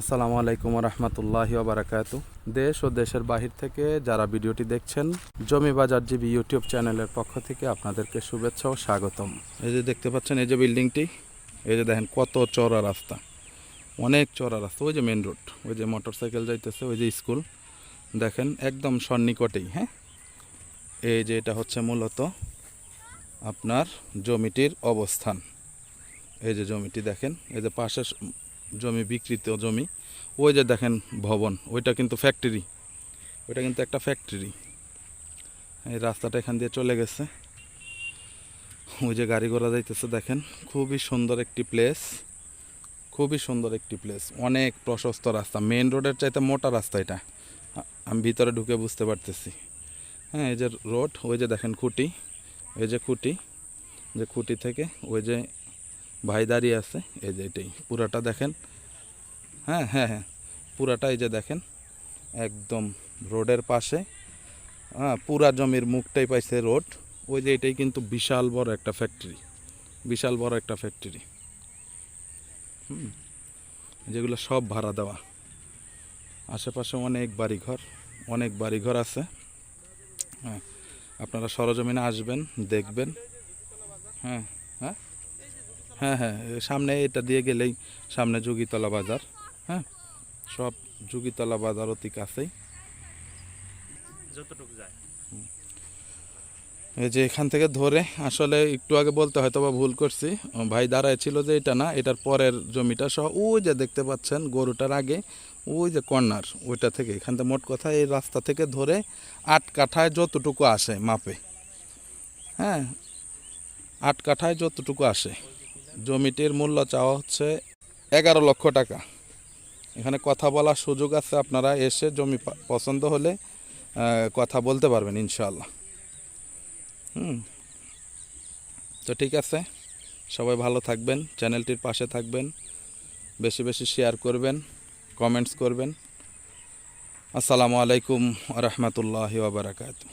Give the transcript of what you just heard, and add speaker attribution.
Speaker 1: আসসালামু আলাইকুম রহমতুল্লাহ বারাকাত। দেশ ও দেশের বাহির থেকে যারা ভিডিওটি দেখছেন, জমি বাজার জিবি ইউটিউব চ্যানেলের পক্ষ থেকে আপনাদেরকে শুভেচ্ছা ও স্বাগতম। এই যে দেখতে পাচ্ছেন, এই যে বিল্ডিংটি, এই যে দেখেন কত চড়া রাস্তা, অনেক চড়া রাস্তা। ওই যে মেন রোড ওই যে মোটর সাইকেল যাইতেছে, ওই যে স্কুল দেখেন, একদম সন্নিকটেই হ্যাঁ? এই যে এটা হচ্ছে মূলত আপনার জমিটির অবস্থান। এই যে জমিটি দেখেন, এই যে পাশে জমি বিকৃত জমি। ওই যে দেখেন ভবন, ওইটা কিন্তু ফ্যাক্টরি ওইটা কিন্তু একটা ফ্যাক্টরি এই রাস্তাটা এখান দিয়ে চলে গেছে। ওই যে গাড়ি ঘোড়া যাইতেছে, দেখেন। খুবই সুন্দর একটি প্লেস খুবই সুন্দর একটি প্লেস অনেক প্রশস্ত রাস্তা। মেন রোডের চাইতে মোটা রাস্তা এটা। আমি ভিতরে ঢুকে বুঝতে পারতেছি। হ্যাঁ এই যে রোড ওই যে দেখেন খুঁটি। এই যে খুঁটি। যে খুঁটি থেকে ওই যে ভাই দাঁড়িয়ে আছে, এই যে এটাই, পুরাটা দেখেন। হ্যাঁ হ্যাঁ হ্যাঁ পুরাটা এই যে দেখেন, একদম রোডের পাশে। হ্যাঁ পুরা জমির মুখটাই পাইছে রোড। ওই যে এটাই কিন্তু বিশাল বড় একটা ফ্যাক্টরি বিশাল বড় একটা ফ্যাক্টরি হুম, যেগুলো সব ভাড়া দেওয়া। আশেপাশে অনেক বাড়িঘর অনেক বাড়িঘর আছে। হ্যাঁ আপনারা সরজমিনে আসবেন, দেখবেন। হ্যাঁ হ্যাঁ। হ্যাঁ হ্যাঁ সামনে এটা দিয়ে গেলেই সামনে যোগীতলা বাজার হ্যাঁ? সব যোগীতলা বাজার অতি কাছেই।
Speaker 2: যতটুকু যায়।
Speaker 1: এই যে এখান থেকে ধরে আসলে একটু আগে বলতে হয়তো বা ভুল করছি ভাই দাঁড়ায় ছিল যে এটা না এটার পরের জমিটা সহ ওই যে দেখতে পাচ্ছেন গরুটার আগে ওই যে কর্নার ওইটা থেকে। এখান থেকে মোট কথা এই রাস্তা থেকে ধরে আট কাঠায় যতটুকু আসে মাপে হ্যাঁ? আট কাঠায় যতটুকু আসে। জমিটির মূল্য চাওয়া হচ্ছে এগারো লক্ষ টাকা। এখানে কথা বলার সুযোগ আছে, আপনারা এসে জমি পছন্দ হলে কথা বলতে পারবেন ইনশাল্লাহ হুম। তো ঠিক আছে, সবাই ভালো থাকবেন, চ্যানেলটির পাশে থাকবেন, বেশি বেশি শেয়ার করবেন কমেন্টস করবেন। আসসালামু আলাইকুম রহমতুল্লাহ বারাকাতু